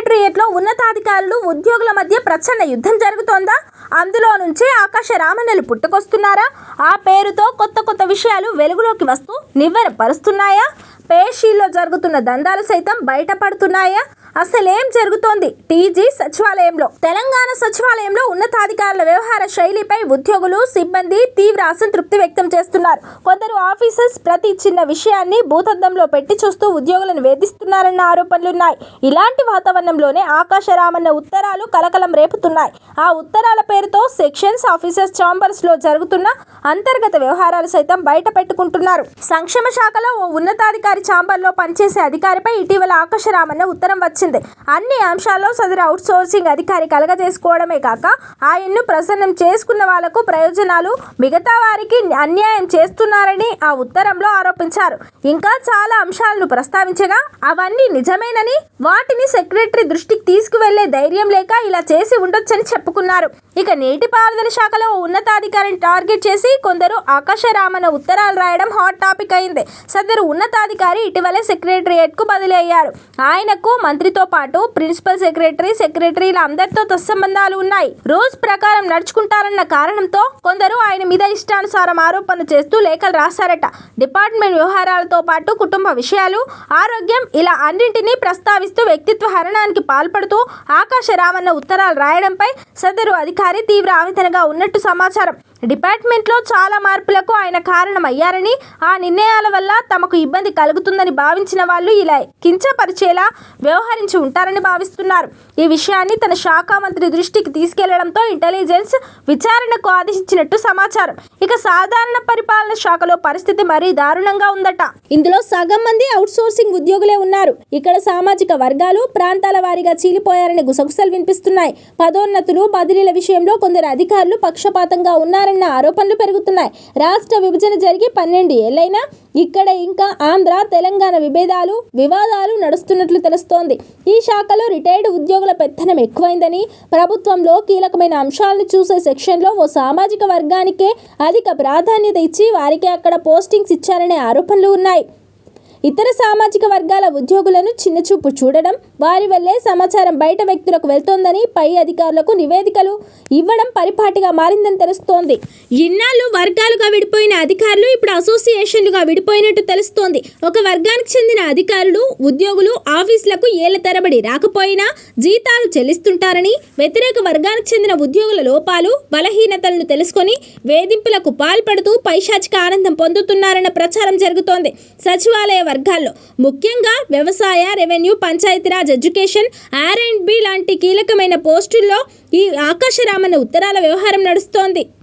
సెక్రటేరియట్లో ఉన్నతాధికారులు ఉద్యోగుల మధ్య ప్రచండ యుద్ధం జరుగుతోందా? అందులో నుంచే ఆకాశ రామన్నలు పుట్టుకొస్తున్నారా? ఆ పేరుతో కొత్త కొత్త విషయాలు వెలుగులోకి వస్తూ నివ్వెరపరుస్తున్నాయా? పేషీల్లో జరుగుతున్న దందాలు సైతం బయటపడుతున్నాయా? అసలేం జరుగుతోంది? టీజీ సచివాలయంలో. తెలంగాణ సచివాలయంలో ఉన్నతాధికారుల వ్యవహార శైలిపై ఉద్యోగులు సిబ్బంది తీవ్ర అసంతృప్తి వ్యక్తం చేస్తున్నారు. కొందరు ఆఫీసర్స్ ప్రతి చిన్న విషయాన్ని భూతద్దంలో పెట్టి చూస్తూ ఉద్యోగులను వేధిస్తున్నారన్న ఆరోపణలున్నాయి. ఇలాంటి వాతావరణంలోనే ఆకాశరామన్న ఉత్తరాలు కలకలం రేపుతున్నాయి. ఆ ఉత్తరాల పేరుతో సెక్షన్స్ ఆఫీసర్స్ ఛాంబర్స్లో జరుగుతున్న అంతర్గత వ్యవహారాలు సైతం బయట పెట్టుకుంటున్నారు. సంక్షేమ శాఖలో ఓ ఉన్నతాధికారి ఛాంబర్లో పనిచేసే అధికారిపై ఇటీవల ఆకాశరామన్న ఉత్తరం వచ్చింది అన్ని అంశాల్లో సదరు అవుట్ సోర్సింగ్ అధికారి కలగజేసుకోవడమే కాక ఆయన్ను ప్రసన్నం చేసుకున్న వాళ్ళకు ప్రయోజనాలు మిగతా వారికి అన్యాయం చేస్తున్నారని ఆ ఉత్తరంలో ఆరోపించారు. ఇంకా చాలా అంశాలను ప్రస్తావించగా అవన్నీ నిజమేనని వాటిని సెక్రటరీ దృష్టికి తీసుకువెళ్ళే ధైర్యం లేక ఇలా చేసి ఉండొచ్చని చెప్పుకున్నారు. ఇక నీటిపారుదల శాఖలో ఉన్నతాధికారిని టార్గెట్ చేసి కొందరు ఆకాశరామన ఉత్తరాలు రాయడం హాట్ టాపిక్ అయింది. సదరు ఉన్నతాధికారి ఇటీవలే సెక్రటరియేట్కు బదిలీ అయ్యారు. ఆయనకు మంత్రితో పాటు ప్రిన్సిపల్ సెక్రటరీ సెక్రటరీల అందరితో తత్సంబంధాలు ఉన్నాయి. రూల్స్ ప్రకారం నడుచుకుంటారన్న కారణంతో కొందరు ఆయన మీద ఇష్టానుసారం ఆరోపణలు చేస్తూ లేఖలు రాశారట. డిపార్ట్మెంట్ వ్యవహారాలతో పాటు కుటుంబ విషయాలు ఆరోగ్యం ఇలా అన్నింటినీ ప్రస్తావిస్తూ వ్యక్తిత్వ హరణానికి పాల్పడుతూ ఆకాశ రామన్న ఉత్తరాలు రాయడంపై సదరు అధికారి తీవ్ర ఆవేదనగా ఉన్నట్టు సమాచారం. డిపార్ట్మెంట్లో చాలా మార్పులకు ఆయన కారణమయ్యారని ఆ నిర్ణయాల వల్ల తమకు ఇబ్బంది కలుగుతుందని భావించిన వాళ్ళు ఇలా కించపరిచేలా వ్యవహరించి ఉంటారని భావిస్తున్నారు. ఈ విషయాన్ని తన శాఖ మంత్రి దృష్టికి తీసుకెళ్ళడంతో ఇంటెలిజెన్స్ విచారణకు ఆదేశించినట్టు సమాచారం. ఇక సాధారణ పరిపాలన శాఖలో పరిస్థితి మరీ దారుణంగా ఉందట. ఇందులో సగం మంది అవుట్సోర్సింగ్ ఉద్యోగులే ఉన్నారు. ఇక్కడ సామాజిక వర్గాలు ప్రాంతాల వారీగా చీలిపోయారని గుసగుసలు వినిపిస్తున్నాయి. పదోన్నతులు బదిలీల విషయంలో కొందరు అధికారులు పక్షపాతంగా ఉన్నారు ఉన్నారన్న ఆరోపణలు పెరుగుతున్నాయి. రాష్ట్ర విభజన జరిగి పన్నెండు ఏళ్ళైనా ఇక్కడ ఇంకా ఆంధ్ర తెలంగాణ విభేదాలు వివాదాలు నడుస్తున్నట్లు తెలుస్తోంది. ఈ శాఖలో రిటైర్డ్ ఉద్యోగుల పెత్తనం ఎక్కువైందని ప్రభుత్వంలో కీలకమైన అంశాలను చూసే సెక్షన్లో ఓ సామాజిక వర్గానికే అధిక ప్రాధాన్యత ఇచ్చి వారికి అక్కడ పోస్టింగ్స్ ఇచ్చారనే ఆరోపణలు ఉన్నాయి. ఇతర సామాజిక వర్గాల ఉద్యోగులను చిన్నచూపు చూడడం వారి వల్లే సమాచారం బయట వ్యక్తులకు వెళ్తోందని పై అధికారులకు నివేదికలు ఇవ్వడం పరిపాటిగా మారిందని తెలుస్తోంది. ఇన్నాళ్ళు వర్గాలుగా విడిపోయిన అధికారులు ఇప్పుడు అసోసియేషన్లుగా విడిపోయినట్టు తెలుస్తోంది. ఒక వర్గానికి చెందిన అధికారులు ఉద్యోగులు ఆఫీసులకు ఏళ్ళ తరబడి రాకపోయినా జీతాలు చెల్లిస్తుంటారని వ్యతిరేక వర్గానికి చెందిన ఉద్యోగుల లోపాలు బలహీనతలను తెలుసుకొని వేధింపులకు పాల్పడుతూ పైశాచిక ఆనందం పొందుతున్నారన్న ప్రచారం జరుగుతోంది. సచివాలయ వర్గాల్లో. ముఖ్యంగా వ్యవసాయ revenue Panchayati Raj education R and B లాంటి కీలకమైన పోస్టుల్లో ఈ ఆకాశరామన్న ఉత్తరాల వ్యవహారం నడుస్తోంది.